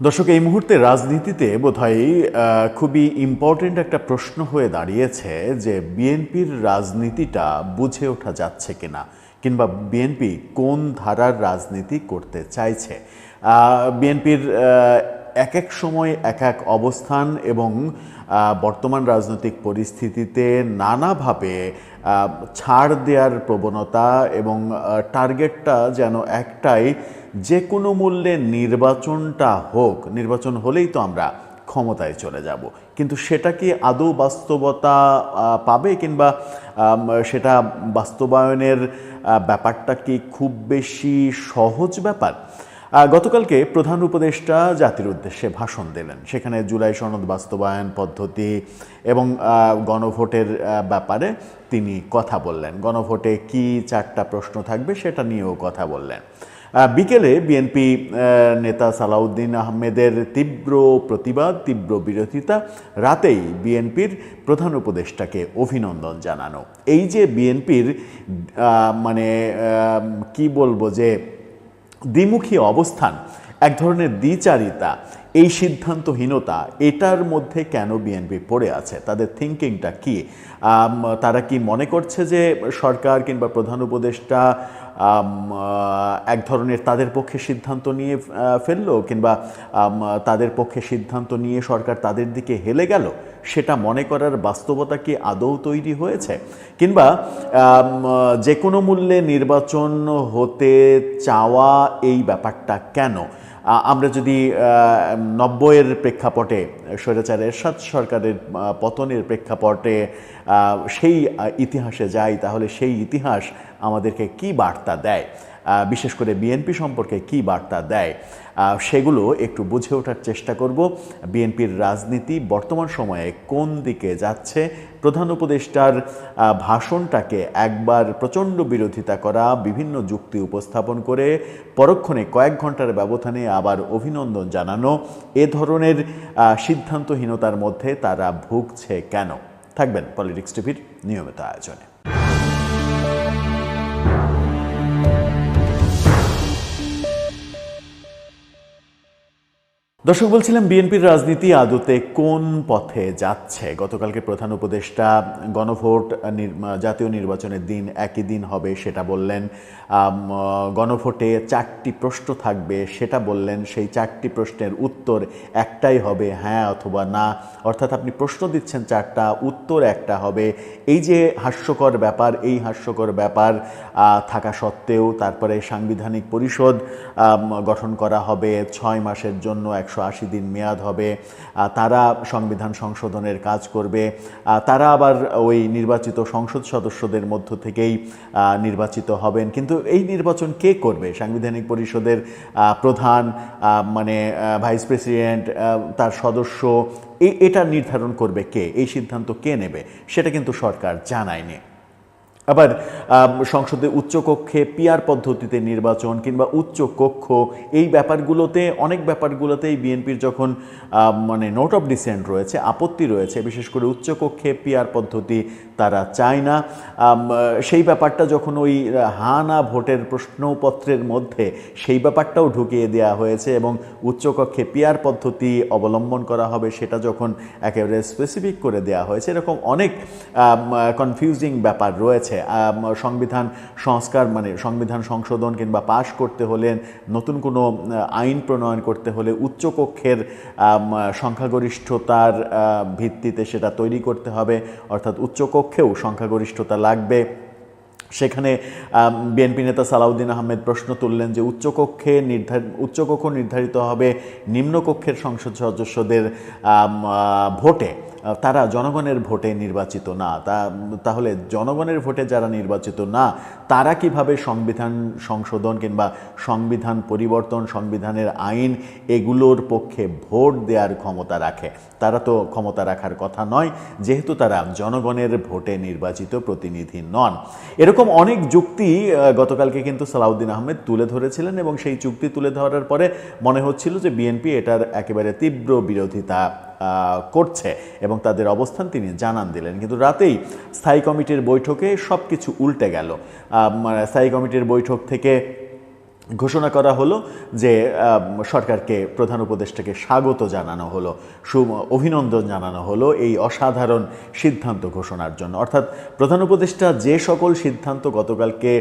দর্শক, এই মুহূর্তে রাজনীতিতে বোধহয় খুবই ইম্পর্টেন্ট একটা প্রশ্ন হয়ে দাঁড়িয়েছে যে বিএনপির রাজনীতিটা বুঝে ওঠা যাচ্ছে কিনা, কিংবা বিএনপি কোন ধারার রাজনীতি করতে চাইছে। বিএনপির এক এক সময় এক এক অবস্থান এবং বর্তমান রাজনৈতিক পরিস্থিতিতে নানাভাবে ছাড় দেওয়ার প্রবণতা এবং টার্গেটটা যেন একটাই, যে কোনো মূল্যে নির্বাচনটা হোক, নির্বাচন হলেই তো আমরা ক্ষমতায় চলে যাব। কিন্তু সেটা কি আদৌ বাস্তবতা পাবে কিংবা সেটা বাস্তবায়নের ব্যাপারটা কি খুব বেশি সহজ ব্যাপার? গতকালকে প্রধান উপদেষ্টা জাতির উদ্দেশ্যে ভাষণ দিলেন। সেখানে জুলাই সনদ বাস্তবায়ন পদ্ধতি এবং গণভোটের ব্যাপারে তিনি কথা বললেন। গণভোটে কি চারটা প্রশ্ন থাকবে সেটা নিয়েও কথা বললেন। বিকেলে বিএনপি নেতা সালাউদ্দিন আহমেদের তীব্র প্রতিবাদ, তীব্র বিরোধিতা, রাতেই বিএনপির প্রধান উপদেষ্টাকে অভিনন্দন জানানো। এই যে বিএনপির মানে কি বলব যে দ্বিমুখী অবস্থান এক ধরনের দ্বিচারিতা এই সিদ্ধান্তহীনতা, এটার মধ্যে কেন বিএনপি পড়ে আছে? তাদের থিঙ্কিংটা কি? তারা কি মনে করছে যে সরকার কিংবা প্রধান উপদেষ্টা এক ধরনের তাদের পক্ষে সিদ্ধান্ত নিয়ে ফেলল কিংবা তাদের পক্ষে সিদ্ধান্ত নিয়ে সরকার তাদের দিকে হেলে গেল? সেটা মনে করার বাস্তবতা কি আদৌ তৈরি হয়েছে? কিংবা যে কোনো মূল্যে নির্বাচন হতে চাওয়া এই ব্যাপারটা কেন? আমরা যদি নব্বইয়ের প্রেক্ষাপটে স্বৈরাচার এরশাদ সরকারের পতনের প্রেক্ষাপটে সেই ইতিহাসে যাই, তাহলে সেই ইতিহাস আমাদেরকে কি বার্তা দেয়? বিশেষ করে বিএনপি সম্পর্কে কি বার্তা দেয় সেগুলো একটু বুঝে ওঠার চেষ্টা করব। বিএনপির রাজনীতি বর্তমান সময়ে কোন দিকে যাচ্ছে? প্রধান উপদেষ্টার ভাষণটাকে একবার প্রচণ্ড বিরোধিতা করা, বিভিন্ন যুক্তি উপস্থাপন করে পরক্ষণে কয়েক ঘণ্টার ব্যবধানে আবার অভিনন্দন জানানো, এ ধরনের সিদ্ধান্তহীনতার মধ্যে তারা ভুগছে কেন? থাকবেন পলিটিক্স টিভির নিয়মিত আয়োজনে। দর্শক, বলছিলাম বিএনপির রাজনীতি আদতে কোন পথে যাচ্ছে? গতকালকে প্রধান উপদেষ্টা গণভোট জাতীয় নির্বাচনের দিন একই দিন হবে সেটা বললেন। গণভোটে চারটি প্রশ্ন থাকবে সেটা বললেন। সেই চারটি প্রশ্নের উত্তর একটাই হবে হ্যাঁ অথবা না। অর্থাৎ আপনি প্রশ্ন দিচ্ছেন চারটা, উত্তর একটা হবে। এই যে হাস্যকর ব্যাপার, এই হাস্যকর ব্যাপার থাকা সত্ত্বেও তারপরে সাংবিধানিক পরিষদ গঠন করা হবে ছয় মাসের জন্য একশো আশি দিন মেয়াদ হবে তারা সংবিধান সংশোধনের কাজ করবে তারা আবার ওই নির্বাচিত সংসদ সদস্যদের মধ্য থেকেই নির্বাচিত হবেন। কিন্তু এই নির্বাচন কে করবে? সাংবিধানিক পরিষদের প্রধান মানে ভাইস প্রেসিডেন্ট তার সদস্য এটা নির্ধারণ করবে কে? এই সিদ্ধান্ত কে নেবে? সেটা কিন্তু সরকার জানায়নি। আবার সংসদে উচ্চকক্ষে পিয়ার পদ্ধতিতে নির্বাচন কিংবা উচ্চকক্ষ, এই ব্যাপারগুলোতে, অনেক ব্যাপারগুলোতেই বিএনপির যখন মানে নোট অফ ডিসেন্ট রয়েছে, আপত্তি রয়েছে, বিশেষ করে উচ্চকক্ষে পিয়ার পদ্ধতি তারা চায় না। সেই ব্যাপারটা যখন ওই হা না ভোটের প্রশ্নপত্রের মধ্যে সেই ব্যাপারটাও ঢুকিয়ে দেওয়া হয়েছে এবং উচ্চকক্ষে পিয়ার পদ্ধতি অবলম্বন করা হবে সেটা যখন একেবারে স্পেসিফিক করে দেওয়া হয়েছে, এরকম অনেক কনফিউজিং ব্যাপার রয়েছে। সংবিধান সংস্কার মানে সংবিধান সংশোধন কিংবা পাশ করতে হলে, নতুন কোনো আইন প্রণয়ন করতে হলে উচ্চকক্ষের সংখ্যাগরিষ্ঠতার ভিত্তিতে সেটা তৈরি করতে হবে। অর্থাৎ উচ্চকক্ষেও সংখ্যাগরিষ্ঠতা লাগবে। সেখানে বিএনপি নেতা সালাউদ্দিন আহমেদ প্রশ্ন তুললেন যে উচ্চকক্ষে নির্ধার, উচ্চকক্ষ নির্ধারিত হবে নিম্নকক্ষের সংসদ সদস্যদের ভোটে। তারা জনগণের ভোটে নির্বাচিত না। তা, তাহলে জনগণের ভোটে যারা নির্বাচিত না, তারা কীভাবে সংবিধান সংশোধন কিংবা সংবিধান পরিবর্তন, সংবিধানের আইন এগুলোর পক্ষে ভোট দেওয়ার ক্ষমতা রাখে? তারা তো ক্ষমতা রাখার কথা নয়, যেহেতু তারা জনগণের ভোটে নির্বাচিত প্রতিনিধি নন। এরকম অনেক যুক্তি গতকালকে কিন্তু সালাউদ্দিন আহমেদ তুলে ধরেছিলেন এবং সেই চুক্তি তুলে ধরার পরে মনে হচ্ছিল যে বিএনপি এটার একেবারে তীব্র বিরোধিতা করছে এবং তাদের অবস্থান তিনি জানান দিলেন। কিন্তু রাতেই স্থায়ী কমিটির বৈঠকে সব কিছু উল্টে গেল। স্থায়ী কমিটির বৈঠক থেকে ঘোষণা করা হলো যে সরকারকে প্রধান উপদেষ্টাকে স্বাগত জানানো হলো সু অভিনন্দন জানানো হলো এই অসাধারণ সিদ্ধান্ত ঘোষণার জন্য। অর্থাৎ প্রধান উপদেষ্টা যে সকল সিদ্ধান্ত গতকালকে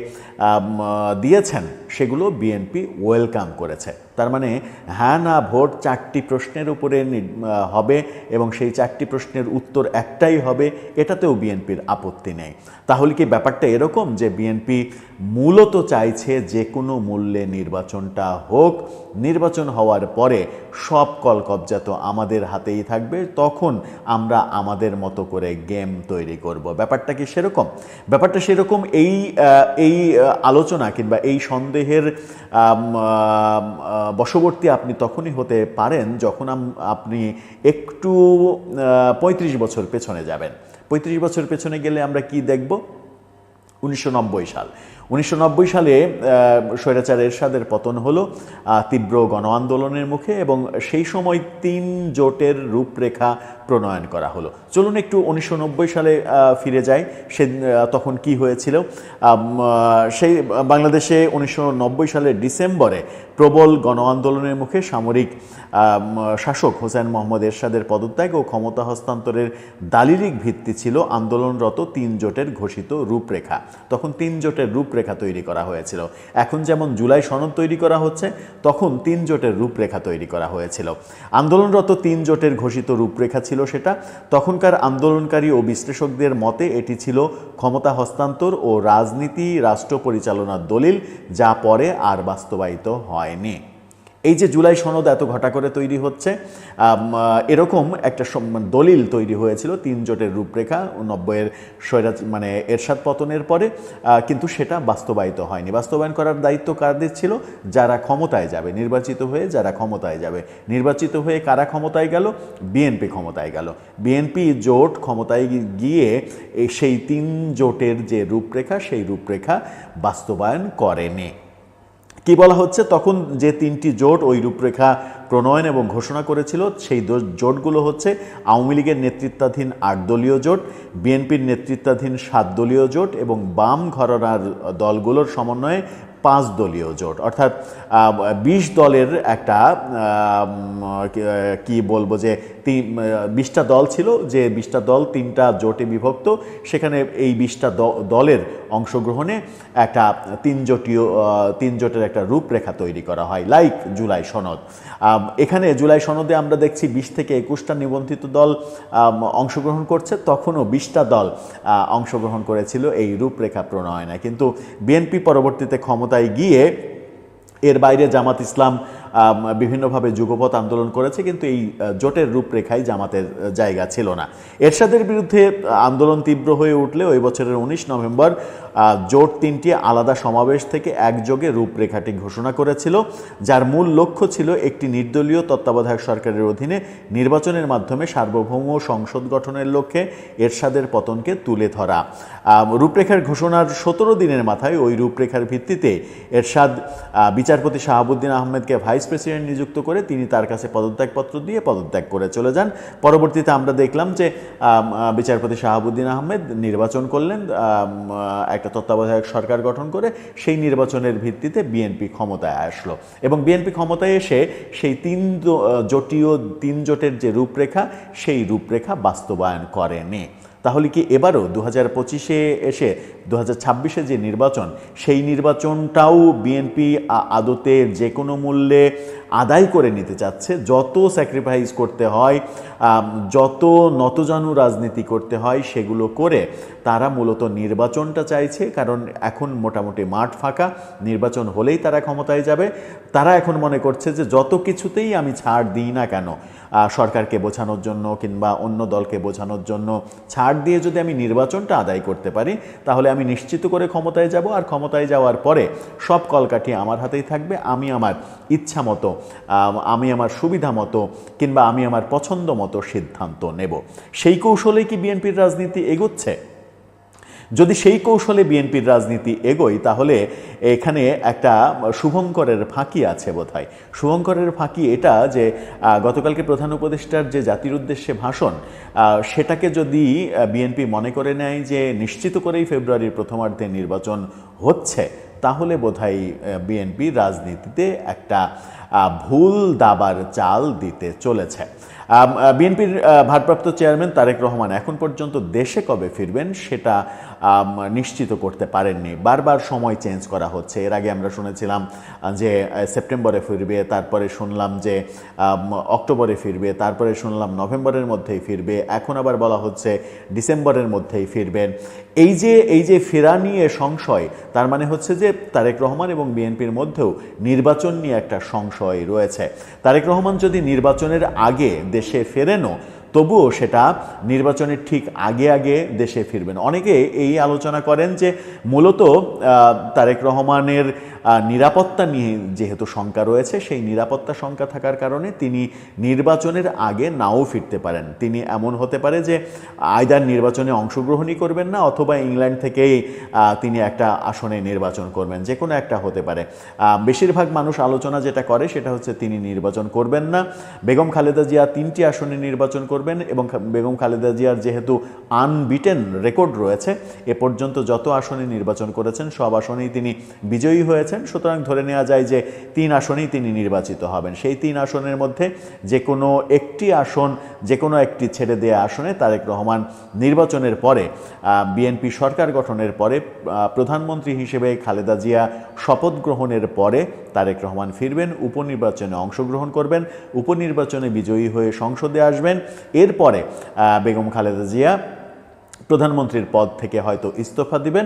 দিয়েছেন সেগুলো বিএনপি ওয়েলকাম করেছে। তার মানে হ্যাঁ না ভোট চারটি প্রশ্নের উপরে হবে এবং সেই চারটি প্রশ্নের উত্তর একটাই হবে, এটাতেও বিএনপির আপত্তি নেই। তাহলে কি ব্যাপারটা এরকম যে বিএনপি মূলত চাইছে যে কোনো মূল্যে নির্বাচনটা হোক, নির্বাচন হওয়ার পরে সব কল কবজা তো আমাদের হাতেই থাকবে, তখন আমরা আমাদের মতো করে গেম তৈরি করব। ব্যাপারটা কি সেরকম? ব্যাপারটা সেরকম এই এই আলোচনা কিংবা এই সন্দেহের বশবর্তী আপনি তখনই হতে পারেন যখন আপনি একটু পঁয়ত্রিশ বছর পেছনে যাবেন। পঁয়ত্রিশ বছর পেছনে গেলে আমরা কি দেখব? উনিশশো নব্বই সাল। উনিশশো নব্বই সালে স্বৈরাচার এরশাদের পতন হলো তীব্র গণ আন্দোলনের মুখে এবং সেই সময় তিন জোটের রূপরেখা প্রণয়ন করা হলো। চলুন একটু উনিশশো নব্বই সালে ফিরে যাই। সে তখন কি হয়েছিল? সেই, বাংলাদেশে উনিশশো নব্বই সালের ডিসেম্বরে প্রবল গণ আন্দোলনের মুখে সামরিক শাসক হোসেন মোহাম্মদ এরশাদের পদত্যাগ ও ক্ষমতা হস্তান্তরের দালিলিক ভিত্তি ছিল আন্দোলনরত তিন জোটের ঘোষিত রূপরেখা। তখন তিন জোটের রূপরেখা তৈরি করা হয়েছিল। এখন যেমন জুলাই সনদ তৈরি করা হচ্ছে, তখন তিন জোটের রূপরেখা তৈরি করা হয়েছিল। আন্দোলনরত তিন জোটের ঘোষিত রূপরেখা ছিল সেটা। তখনকার আন্দোলনকারী ও বিশ্লেষকদের মতে এটি ছিল ক্ষমতা হস্তান্তর ও রাজনীতি, রাষ্ট্র পরিচালনার দলিল, যা পরে আর বাস্তবায়িত হয়নি। এই যে জুলাই সনদ এত ঘটা করে তৈরি হচ্ছে এরকম একটা দলিল তৈরি হয়েছিল, তিন জোটের রূপরেখা নব্বইয়ের স্বৈরাচ মানে এরশাদ পতনের পরে কিন্তু সেটা বাস্তবায়িত হয়নি। বাস্তবায়ন করার দায়িত্ব কাদের ছিল? যারা ক্ষমতায় যাবে, নির্বাচিত হয়ে যারা ক্ষমতায় যাবে। নির্বাচিত হয়ে কারা ক্ষমতায় গেল? বিএনপি ক্ষমতায় গেল। বিএনপি জোট ক্ষমতায় গিয়ে সেই তিন জোটের যে রূপরেখা, সেই রূপরেখা বাস্তবায়ন করেনি। কি বলা হচ্ছে? তখন যে তিনটি জোট ওই রূপরেখা প্রণয়ন এবং ঘোষণা করেছিল, সেই জোটগুলো হচ্ছে আওয়ামী লীগের নেতৃত্বাধীন আট দলীয় জোট, বিএনপির নেতৃত্বাধীন সাত দলীয় জোট এবং বাম ঘরানার দলগুলোর সমন্বয়ে পাঁচ দলীয় জোট। অর্থাৎ বিশ দলের একটা কি- বলব যে বিশটা দল ছিল, যে বিশটা দল তিনটা জোটে বিভক্ত, সেখানে এই বিশটা দলের অংশগ্রহণে একটা তিন জোটীয় তিন জোটের একটা রূপরেখা তৈরি করা হয় লাইক জুলাই সনদ। এখানে জুলাই সনদে আমরা দেখছি বিশ থেকে একুশটা নিবন্ধিত দল অংশগ্রহণ করছে, তখনও বিশটা দল অংশগ্রহণ করেছিল এই রূপরেখা প্রণয়নে। কিন্তু বিএনপি পরবর্তীতে ক্ষমতায় গিয়ে এর বাইরে জামাত ইসলাম বিভিন্নভাবে যুগপথ আন্দোলন করেছে, কিন্তু এই জোটের রূপরেখায় জামাতের জায়গা ছিল না। এরশাদের বিরুদ্ধে আন্দোলন তীব্র হয়ে উঠলে ওই বছরের উনিশ নভেম্বর জোট তিনটি আলাদা সমাবেশ থেকে একযোগে রূপরেখাটি ঘোষণা করেছিল, যার মূল লক্ষ্য ছিল একটি নির্দলীয় তত্ত্বাবধায়ক সরকারের অধীনে নির্বাচনের মাধ্যমে সার্বভৌম সংসদ গঠনের লক্ষ্যে এরশাদের পতনকে তুলে ধরা। রূপরেখার ঘোষণার সতেরো দিনের মাথায় ওই রূপরেখার ভিত্তিতে এরশাদ বিচারপতি শাহাবুদ্দিন আহমেদকে ভাইস প্রেসিডেন্ট নিযুক্ত করে তিনি তার কাছে পদত্যাগপত্র দিয়ে পদত্যাগ করে চলে যান। পরবর্তীতে আমরা দেখলাম যে বিচারপতি শাহাবুদ্দিন আহমেদ নির্বাচন করলেন একটা তত্ত্বাবধায়ক সরকার গঠন করে সেই নির্বাচনের ভিত্তিতে বিএনপি ক্ষমতায় আসলো। এবং বিএনপি ক্ষমতায় এসে সেই তিন জোটীয় তিন জোটের যে রূপরেখা, সেই রূপরেখা বাস্তবায়ন করেনি। তাহলে কি এবারও দু হাজার পঁচিশে এসে দু হাজার ছাব্বিশে যে নির্বাচন, সেই নির্বাচনটাও বিএনপি আদতে যে কোনো মূল্যে আদায় করে নিতে চাচ্ছে। যত স্যাক্রিফাইস করতে হয় যত নতজানু রাজনীতি করতে হয়, সেগুলো করে তারা মূলত নির্বাচনটা চাইছে। কারণ এখন মোটামুটি মাঠ ফাঁকা, নির্বাচন হলেই তারা ক্ষমতায় যাবে। তারা এখন মনে করছে যে যত কিছুতেই আমি ছাড় দিই না কেন সরকারকে বোঝানোর জন্য কিংবা অন্য দলকে বোঝানোর জন্য ছাড় দিয়ে যদি আমি নির্বাচনটা আদায় করতে পারি, তাহলে আমি নিশ্চিত করে ক্ষমতায় যাব। আর ক্ষমতায় যাওয়ার পরে সব কলকাঠি আমার হাতেই থাকবে। আমি আমার ইচ্ছা মতো আমি আমার সুবিধা মতো কিংবা আমি আমার পছন্দ মতো সিদ্ধান্ত নেব। সেই কৌশলে কি বিএনপির রাজনীতি এগোচ্ছে? যদি সেই কৌশলে বিএনপির রাজনীতি এগোয়, তাহলে এখানে একটা শুভঙ্করের ফাঁকি আছে বোধহয়। শুভঙ্করের ফাঁকি এটা যে গতকালকে প্রধান উপদেষ্টার যে জাতির উদ্দেশ্যে ভাষণ সেটাকে যদি বিএনপি মনে করে নেয় যে, নিশ্চিত করেই ফেব্রুয়ারির প্রথমার্ধে নির্বাচন হচ্ছে, তাহলে বোধহয় বিএনপি রাজনীতিতে একটা ভুল দাবার চাল দিতে চলেছে। বিএনপির ভারপ্রাপ্ত চেয়ারম্যান তারেক রহমান এখন পর্যন্ত দেশে কবে ফিরবেন সেটা নিশ্চিত করতে পারেননি। বারবার সময় চেঞ্জ করা হচ্ছে। এর আগে আমরা শুনেছিলাম যে সেপ্টেম্বরে ফিরবে, তারপরে শুনলাম যে অক্টোবরে ফিরবে, তারপরে শুনলাম নভেম্বরের মধ্যেই ফিরবে, এখন আবার বলা হচ্ছে ডিসেম্বরের মধ্যেই ফিরবেন। এই যে এই যে ফেরা নিয়ে সংশয়, তার মানে হচ্ছে যে, তারেক রহমান এবং বিএনপির মধ্যেও নির্বাচন নিয়ে একটা সংশয় রয়েছে। তারেক রহমান যদি নির্বাচনের আগে দেশে ফেরেনও। তবুও সেটা নির্বাচনের ঠিক আগে আগে দেশে ফিরবেন। অনেকে এই আলোচনা করেন যে মূলত তারেক রহমানের নিরাপত্তা নিয়ে যেহেতু শঙ্কা রয়েছে, সেই নিরাপত্তা শঙ্কা থাকার কারণে তিনি নির্বাচনের আগে নাও ফিরতে পারেন। তিনি এমন হতে পারে যে আয়দার নির্বাচনে অংশগ্রহণই করবেন না, অথবা ইংল্যান্ড থেকেই তিনি একটা আসনে নির্বাচন করবেন। যে কোনো একটা হতে পারে। বেশিরভাগ মানুষ আলোচনা যেটা করে সেটা হচ্ছে তিনি নির্বাচন করবেন না। বেগম খালেদা জিয়া তিনটি আসনে নির্বাচন করবেন। এবং বেগম খালেদা জিয়ার যেহেতু আনবিটেন রেকর্ড রয়েছে, এ পর্যন্ত যত আসনে নির্বাচন করেছেন, সব আসনেই তিনি বিজয়ী হয়েছেন। সুতরাং ধরে নেওয়া যায় যে তিন আসনেই তিনি নির্বাচিত হবেন। সেই তিন আসনের মধ্যে যে কোনো একটি আসন যে কোনো একটি ছেড়ে দেয়া আসনে তারেক রহমান নির্বাচনের পরে বিএনপি সরকার গঠনের পরে প্রধানমন্ত্রী হিসেবে খালেদা জিয়া শপথ গ্রহণের পরে তারেক রহমান ফিরবেন, উপনির্বাচনে অংশগ্রহণ করবেন, উপনির্বাচনে বিজয়ী হয়ে সংসদে আসবেন। এরপরে বেগম খালেদা জিয়া প্রধানমন্ত্রীর পদ থেকে হয়তো ইস্তফা দিবেন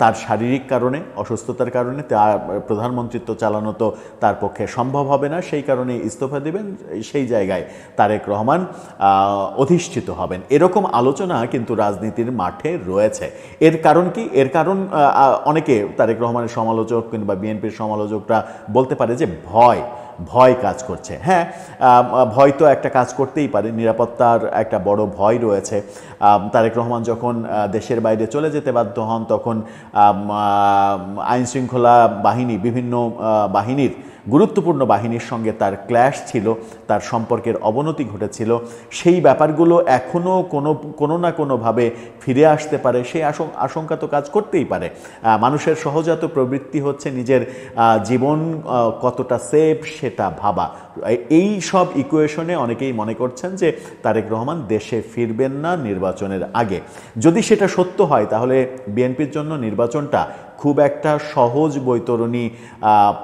তার শারীরিক কারণে, অসুস্থতার কারণে তার প্রধানমন্ত্রিত্ব চালানো তো তার পক্ষে সম্ভব হবে না, সেই কারণে ইস্তফা দিবেন, সেই জায়গায় তারেক রহমান অধিষ্ঠিত হবেন। এরকম আলোচনা কিন্তু রাজনীতির মাঠে রয়েছে। এর কারণ কি? এর কারণ অনেকে তারেক রহমানের সমালোচক কিংবা বিএনপির সমালোচকরা বলতে পারে যে ভয়। ভয় কাজ করছে। হ্যাঁ ভয় তো একটা কাজ করতেই পারে, নিরাপত্তার একটা বড় ভয় রয়েছে। তারেক রহমান যখন দেশের বাইরে চলে যেতে বাধ্য হন, তখন আইন শৃঙ্খলা বাহিনী, বিভিন্ন বাহিনীর, গুরুত্বপূর্ণ বাহিনীর সঙ্গে তার ক্ল্যাশ ছিল, তার সম্পর্কের অবনতি ঘটেছিল। সেই ব্যাপারগুলো এখনও কোনো কোনো না কোনোভাবে ফিরে আসতে পারে সেই আশং- আশঙ্কা তো কাজ করতেই পারে। মানুষের সহজাত প্রবৃত্তি হচ্ছে নিজের জীবন কতটা সেফ সেটা ভাবা। এই সব ইকুয়েশনে অনেকেই মনে করছেন যে তারেক রহমান দেশে ফিরবেন না নির্বাচনের আগে। যদি সেটা সত্য হয়, তাহলে বিএনপির জন্য নির্বাচনটা খুব একটা সহজ বৈতরণী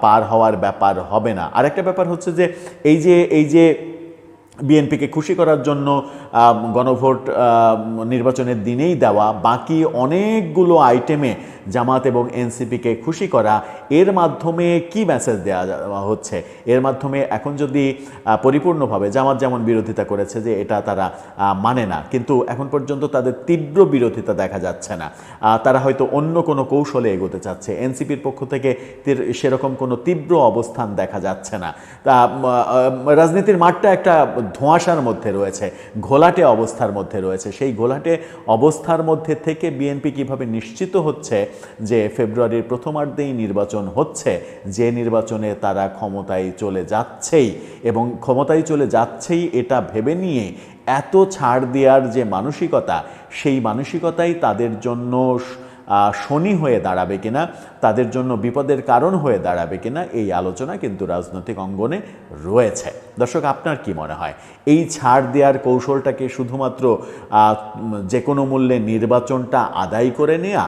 পার হওয়ার ব্যাপার হবে না। আরেকটা ব্যাপার হচ্ছে যে, এই যে এই যে বিএনপিকে খুশি করার জন্য গণভোট নির্বাচনের দিনেই দেওয়া বাকি অনেকগুলো আইটেমে জামাত এবং এনসিপিকে খুশি করা, এর মাধ্যমে কি মেসেজ দেওয়া হচ্ছে? এর মাধ্যমে এখন যদি পরিপূর্ণভাবে জামাত যেমন বিরোধিতা করেছে যে এটা তারা মানে না, কিন্তু এখন পর্যন্ত তাদের তীব্র বিরোধিতা দেখা যাচ্ছে না। তারা হয়তো অন্য কোনো কৌশলে এগোতে চাচ্ছে। এনসিপির পক্ষ থেকে সেরকম কোনো তীব্র অবস্থান দেখা যাচ্ছে না। তা রাজনীতির মাঠটা একটা ধোঁয়াশার মধ্যে রয়েছে, ঘোলাটে অবস্থার মধ্যে রয়েছে। সেই ঘোলাটে অবস্থার মধ্যে থেকে বিএনপি কীভাবে নিশ্চিত হচ্ছে যে ফেব্রুয়ারির প্রথমার্ধেই নির্বাচন হচ্ছে, যে নির্বাচনে তারা ক্ষমতায় চলে যাচ্ছেই এবং ক্ষমতায় চলে যাচ্ছেই এটা ভেবে নিয়ে এত ছাড় দেওয়ার যে মানসিকতা, সেই মানসিকতাই তাদের জন্য শনি হয়ে দাঁড়াবে কিনা, তাদের জন্য বিপদের কারণ হয়ে দাঁড়াবে কিনা, এই আলোচনা কিন্তু রাজনৈতিক অঙ্গনে রয়েছে। দর্শক, আপনার কি মনে হয়? এই ছাড় দেওয়ার কৌশলটাকে শুধুমাত্র যে কোনো মূল্যে নির্বাচনটা আদায় করে নেওয়া